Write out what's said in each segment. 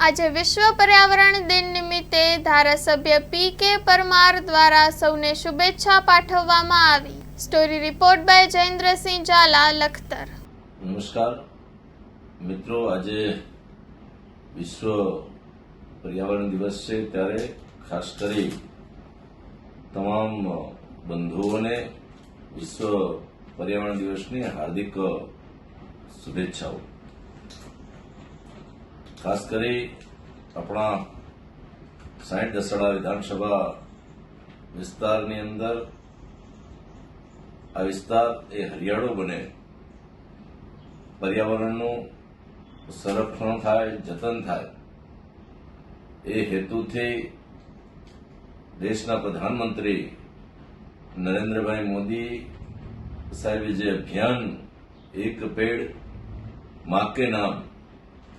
આજે વિશ્વ પર્યાવરણ દિન નિમિત્તે ધારાસભ્ય પી કે પરમાર દ્વારા સૌને શુભેચ્છા પાઠવવામાં આવી. Story report by Jayendrasinh Jhala, Lakhtar. નમસ્કાર. મિત્રો, આજે વિશ્વ પર્યાવરણ દિવસ છે ત્યારે ખાસ કરી તમામ બંધુઓને વિશ્વ પર્યાવરણ દિવસની હાર્દિક શુભેચ્છાઓ. ખાસ કરી આપણા સાઠ દસડા વિધાનસભા વિસ્તારની અંદર આ વિસ્તાર એ હરિયાળો બને. પર્યાવરણનું સંરક્ષણ થાય, જતન થાય. એ હેતુથી દેશના પ્રધાનમંત્રી નરેન્દ્રભાઈ મોદી સાહેબે જે અભિયાન, એક પેડ મા કે નામ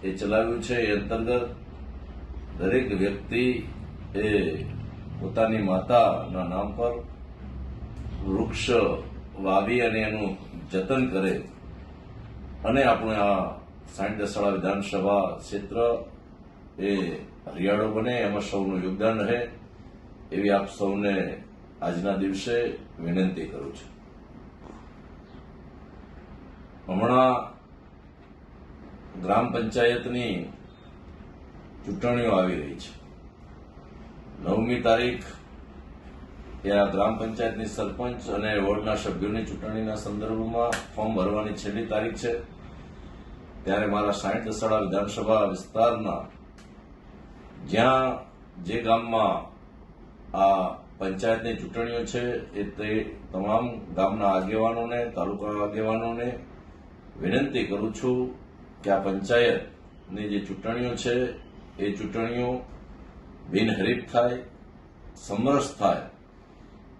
એ ચલાવ્યું છે, એ અંતર્ગત દરેક વ્યક્તિ એ પોતાની માતાના નામ પર વૃક્ષ વાવી અને એનું જતન કરે. અને આપણે આ સાંઠ દસાળા વિધાનસભા ક્ષેત્ર એ હરિયાળો બને, એમાં સૌનું યોગદાન રહે એવી આપ સૌને આજના દિવસે વિનંતી કરું છું. હમણાં ગ્રામ પંચાયતની ચૂંટણીઓ આવી રહી છે. નવમી તારીખ આ ગ્રામ પંચાયતની સરપંચ અને વોર્ડના સભ્યોની ચૂંટણીના સંદર્ભમાં ફોર્મ ભરવાની છેલ્લી તારીખ છે. ત્યારે મારા સાઠ દસાડા વિધાનસભા વિસ્તારના જ્યાં જે ગામમાં આ પંચાયતની ચૂંટણીઓ છે, એ તે તમામ ગામના આગેવાનોને, તાલુકા આગેવાનોને વિનંતી કરું છું કે આ પંચાયતની જે ચૂંટણીઓ છે, એ ચૂંટણીઓ બિનહરીફ થાય, સમરસ થાય,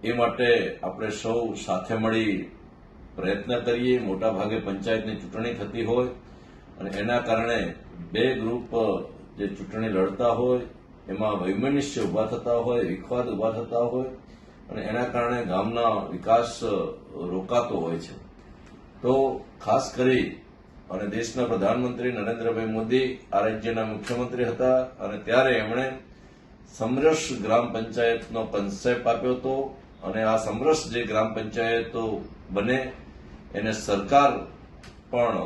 એ માટે આપણે સૌ સાથે મળી પ્રયત્ન કરીએ. મોટા ભાગે પંચાયતની ચૂંટણી થતી હોય અને એના કારણે બે ગ્રુપ, જે ચૂંટણી લડતા હોય, એમાં વૈમનસ્ય ઊભા થતા હોય, વિખવાદ ઊભા થતા હોય અને એના કારણે ગામના વિકાસ રોકાતો હોય છે. તો ખાસ કરી અને દેશના પ્રધાનમંત્રી નરેન્દ્રભાઈ મોદી આ રાજ્યના મુખ્યમંત્રી હતા અને ત્યારે એમણે સમરસ ગ્રામ પંચાયતનો કન્સેપ્ટ આપ્યો હતો અને આ સમરસ જે ગ્રામ પંચાયતો બને, એને સરકાર પણ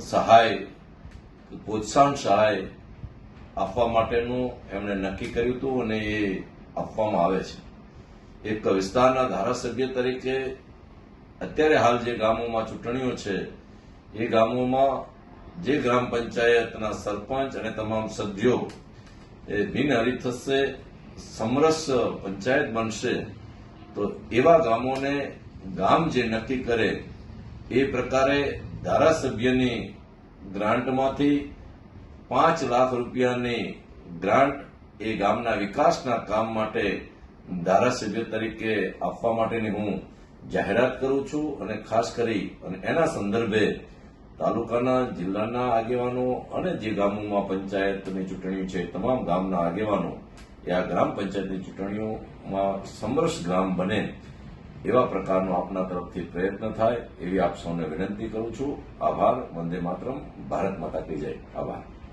સહાય, પ્રોત્સાહન સહાય આપવા માટેનું એમણે નક્કી કર્યું હતું અને એ આપવામાં આવે છે. એક વિસ્તારના ધારાસભ્ય તરીકે અત્યારે હાલ જે ગામોમાં ચૂંટણીઓ છે એ ગામોમાં જે ગ્રામ પંચાયતના સરપંચ અને તમામ સભ્યો એ બિનહરી થશે, સમરસ પંચાયત બનશે, તો એવા ગામોને ગામ જે નક્કી કરે એ પ્રકારે ધારાસભ્યની ગ્રાન્ટમાંથી પાંચ લાખ રૂપિયાની ગ્રાન્ટ એ ગામના વિકાસના કામ માટે ધારાસભ્ય તરીકે આપવા માટેની હું જાહેરાત કરું છું અને ખાસ કરી અને એના સંદર્ભે તાલુકાના, જિલ્લાના આગેવાનો અને જે ગામોમાં પંચાયતની ચૂંટણી છે, તમામ ગામના આગેવાનો એ આ ગ્રામ પંચાયતની ચૂંટણીઓમાં સમરસ ગ્રામ બને એવા પ્રકારનો આપના તરફથી પ્રયત્ન થાય એવી આપ સૌને વિનંતી કરું છું. આભાર. વંદે માતરમ. ભારત માતા કી જય. આભાર.